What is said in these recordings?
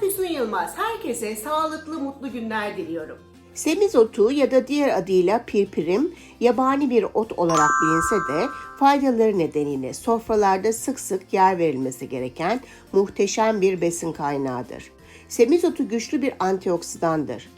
Füsun Yılmaz. Herkese sağlıklı, mutlu günler diliyorum. Semizotu ya da diğer adıyla pirpirim yabani bir ot olarak bilinse de faydaları nedeniyle sofralarda sık sık yer verilmesi gereken muhteşem bir besin kaynağıdır. Semizotu güçlü bir antioksidandır.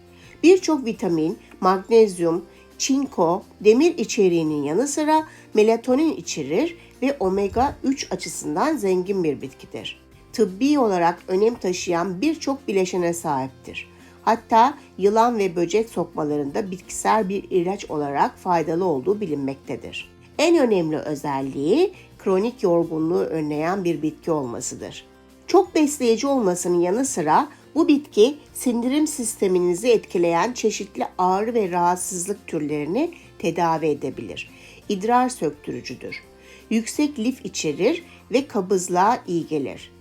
Birçok vitamin, magnezyum, çinko, demir içeriğinin yanı sıra melatonin içerir ve omega 3 açısından zengin bir bitkidir. Tıbbi olarak önem taşıyan birçok bileşene sahiptir. Hatta yılan ve böcek sokmalarında bitkisel bir ilaç olarak faydalı olduğu bilinmektedir. En önemli özelliği kronik yorgunluğu önleyen bir bitki olmasıdır. Çok besleyici olmasının yanı sıra bu bitki sindirim sisteminizi etkileyen çeşitli ağrı ve rahatsızlık türlerini tedavi edebilir. İdrar söktürücüdür. Yüksek lif içerir ve kabızlığa iyi gelir.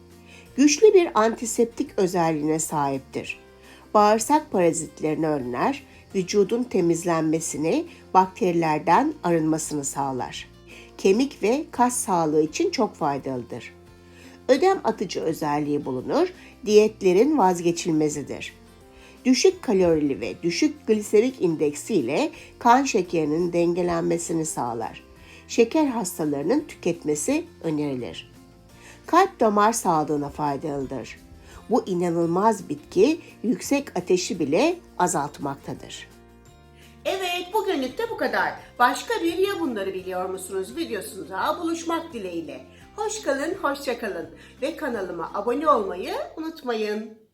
Güçlü bir antiseptik özelliğine sahiptir. Bağırsak parazitlerini önler, vücudun temizlenmesini, bakterilerden arınmasını sağlar. Kemik ve kas sağlığı için çok faydalıdır. Ödem atıcı özelliği bulunur, diyetlerin vazgeçilmezidir. Düşük kalorili ve düşük gliserik indeksi ile kan şekerinin dengelenmesini sağlar. Şeker hastalarının tüketmesi önerilir. Kalp damar sağlığına faydalıdır. Bu inanılmaz bitki yüksek ateşi bile azaltmaktadır. Evet, bugünlük de bu kadar. Başka bir ya bunları biliyor musunuz videosunda buluşmak dileğiyle. Hoş kalın, hoşça kalın ve kanalıma abone olmayı unutmayın.